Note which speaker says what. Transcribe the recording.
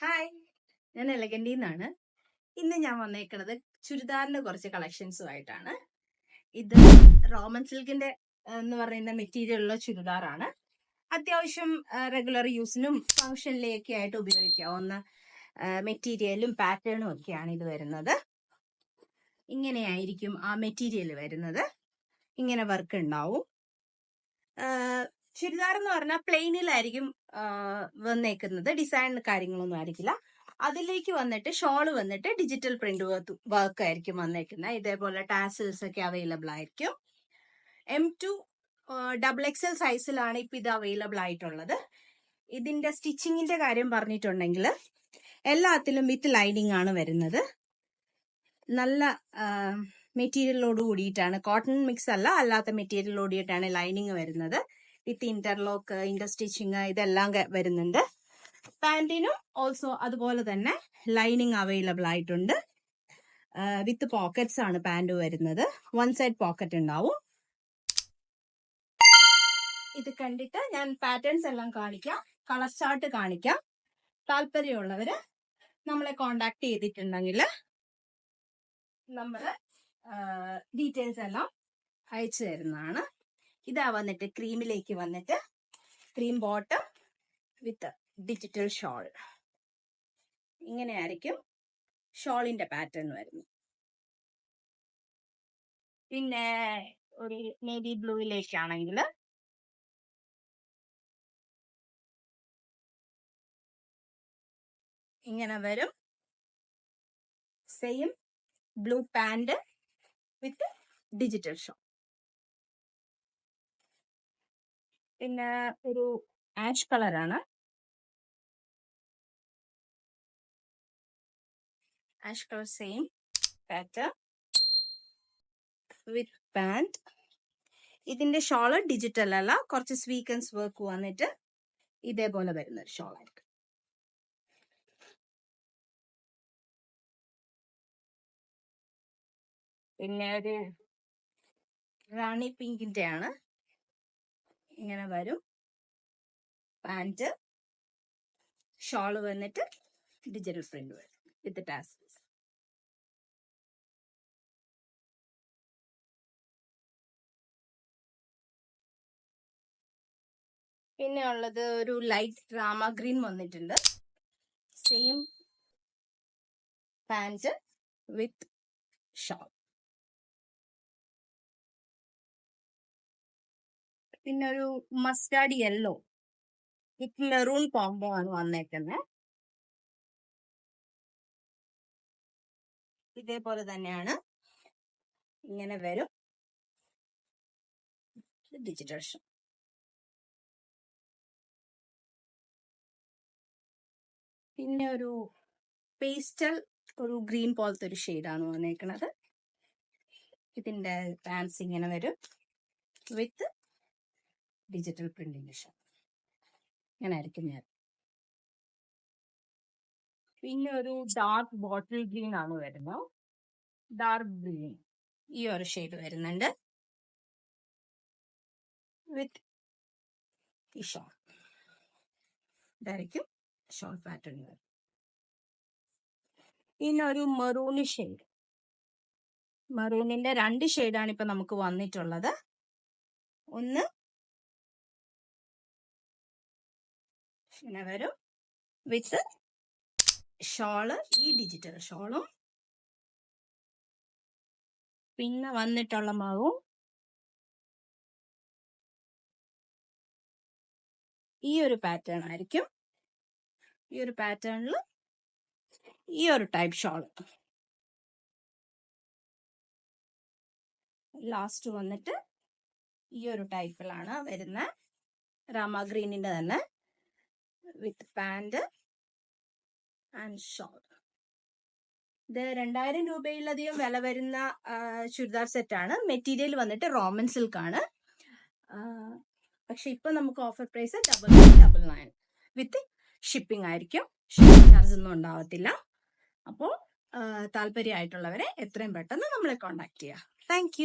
Speaker 1: Hi. ഞാൻ എലഗന്റിൽ നിന്നാണ് ഇന്ന് ഞാൻ വന്നേക്കുന്നത് ചുരിദാറിന്റെ കുറച്ച് കളക്ഷൻസുമായിട്ടാണ്. ഇത് റോമൻ സിൽക്കിന്റെ എന്ന് പറയുന്ന മെറ്റീരിയലുള്ള ചുരിദാറാണ്. അത്യാവശ്യം റെഗുലർ യൂസിനും ഫങ്ഷനിലേക്കെ ആയിട്ട് ഉപയോഗിക്കാവുന്ന മെറ്റീരിയലും പാറ്റേണും ഒക്കെയാണ് ഇത് വരുന്നത്. ഇങ്ങനെയായിരിക്കും ആ മെറ്റീരിയൽ വരുന്നത്. ഇങ്ങനെ വർക്ക് ഉണ്ടാവും. ചുരിദാർ എന്ന് പറഞ്ഞാൽ പ്ലെയിനിലായിരിക്കും വന്നേക്കുന്നത്. ഡിസൈൻ കാര്യങ്ങളൊന്നും ആയിരിക്കില്ല. അതിലേക്ക് വന്നിട്ട് ഷോൾ വന്നിട്ട് ഡിജിറ്റൽ പ്രിന്റ് വർക്ക് ആയിരിക്കും വന്നേക്കുന്നത്. ഇതേപോലെ ടാസിൽസ് ഒക്കെ അവൈലബിൾ ആയിരിക്കും. എം ടു ഡബിൾ എക്സൽ സൈസിലാണ് ഇപ്പൊ ഇത് അവൈലബിൾ ആയിട്ടുള്ളത്. ഇതിന്റെ സ്റ്റിച്ചിങ്ങിന്റെ കാര്യം പറഞ്ഞിട്ടുണ്ടെങ്കിൽ എല്ലാത്തിലും വിത്ത് ലൈനിങ് ആണ് വരുന്നത്. നല്ല മെറ്റീരിയലോട് കൂടിയിട്ടാണ്. കോട്ടൺ മിക്സ് അല്ല അല്ലാത്ത മെറ്റീരിയലോട് കൂടിയിട്ടാണ് ലൈനിങ് വരുന്നത്. വിത്ത് ഇന്റർലോക്ക് ഇന്റർ സ്റ്റിച്ചിങ് ഇതെല്ലാം വരുന്നുണ്ട്. പാന്റിനും ഓൾസോ അതുപോലെ തന്നെ ലൈനിങ് അവൈലബിൾ ആയിട്ടുണ്ട്. വിത്ത് പോക്കറ്റ്സ് ആണ് പാന്റ് വരുന്നത്. വൺ സൈഡ് പോക്കറ്റ് ഉണ്ടാവും. ഇത് കണ്ടിട്ട് ഞാൻ പാറ്റേൺസ് എല്ലാം കാണിക്കാം. കളർ ചാർട്ട് കാണിക്കാം. താല്പര്യമുള്ളവര് നമ്മളെ കോണ്ടാക്ട് ചെയ്തിട്ടുണ്ടെങ്കിൽ നമ്മൾ ഡീറ്റെയിൽസ് എല്ലാം അയച്ചു തരുന്നതാണ്. ഇതാ വന്നിട്ട് ക്രീമിലേക്ക് വന്നിട്ട് cream bottom with digital shawl ഇങ്ങനെയായിരിക്കും ഷോളിന്റെ പാറ്റേൺ വരുന്നത്. പിന്നെ ഒരു നേവി ബ്ലൂയിലേക്കാണെങ്കിൽ ഇങ്ങനെ വരും. Same blue pant with digital shawl പിന്നെ ഒരു ആഷ് കളറാണ്. Ash colour same pattern with pant. ഇതിന്റെ ഷോൾ ഡിജിറ്റൽ അല്ല കുറച്ച് സ്വീക്കൻസ് വർക്ക് വന്നിട്ട് ഇതേപോലെ വരുന്ന ഒരു ഷോൾ ആയിരിക്കും പിന്നെ ഒരു റാണി പിങ്കിന്റെ ആണ് ഇങ്ങനെ വരും. പാന്റ് ഷോൾ വന്നിട്ട് ഡിജിറ്റൽ പ്രിന്റ് വരും വിത്ത് ടാസ് പിന്നെ ഉള്ളത് ഒരു ലൈറ്റ് ഡ്രാമ ഗ്രീൻ വന്നിട്ടുണ്ട്. സെയിം പാന്റ് വിത്ത് ഷോൾ പിന്നെ ഒരു mustard yellow. With maroon combo ആണ് വന്നേക്കുന്നത് ഇതേപോലെ തന്നെയാണ്. ഇങ്ങനെ വരും. ഡിജിറ്റൽ ഷോ പിന്നെ ഒരു പേസ്റ്റൽ ഒരു ഗ്രീൻ പോലത്തെ ഒരു ഷെയ്ഡാണ് വന്നേക്കുന്നത് ഇതിന്റെ പാൻസ് ഇങ്ങനെ വരും. വിത്ത് ഡിജിറ്റൽ പ്രിന്റിംഗ് മെഷീൻ ഇങ്ങനെ ആയിരിക്കും ഞാൻ. പിന്നെ ഒരു ഡാർക്ക് ബോട്ടിൽ ഗ്രീൻ ആണ് വരുന്നത് ഡാർക്ക് ഗ്രീൻ ഈ ഒരു ഷെയ്ഡ് വരുന്നുണ്ട്. വിത്ത് ഈ ഷോൾ ഇതായിരിക്കും ഷോൾ പാറ്റേൺ വരും പിന്നെ ഒരു മെറൂണി ഷെയ്ഡ് മെറൂണിന്റെ രണ്ട് ഷെയ്ഡാണ് ഇപ്പൊ നമുക്ക് വന്നിട്ടുള്ളത്. ഒന്ന് ഇങ്ങനെ വരും. വിത്ത് ഷോൾ ഈ ഡിജിറ്റൽ ഷോളും. പിന്നെ വന്നിട്ടുള്ള മാവും. ഈ ഒരു പാറ്റേൺ ആയിരിക്കും. ഈ ഒരു പാറ്റേണിൽ ഈ ഒരു ടൈപ്പ് ഷോൾ ലാസ്റ്റ് വന്നിട്ട് ഈ ഒരു ടൈപ്പിലാണ് വരുന്ന രാമ ഗ്രീനിന്റെ തന്നെ. വിത്ത് പാന്റ് ആൻഡ് ഷോൾ ഇത് രണ്ടായിരം രൂപയിലധികം വില വരുന്ന ചുരിദാർ സെറ്റാണ് മെറ്റീരിയൽ വന്നിട്ട് റോമൻ സിൽക്ക് ആണ്. പക്ഷെ ഇപ്പൊ നമുക്ക് offer price double double nine with shipping ആയിരിക്കും. ഷിപ്പിംഗ് ചാർജ് ഒന്നും ഉണ്ടാവത്തില്ല. അപ്പോൾ താല്പര്യമായിട്ടുള്ളവരെ എത്രയും പെട്ടെന്ന് നമ്മളെ കോണ്ടാക്ട് ചെയ്യുക താങ്ക്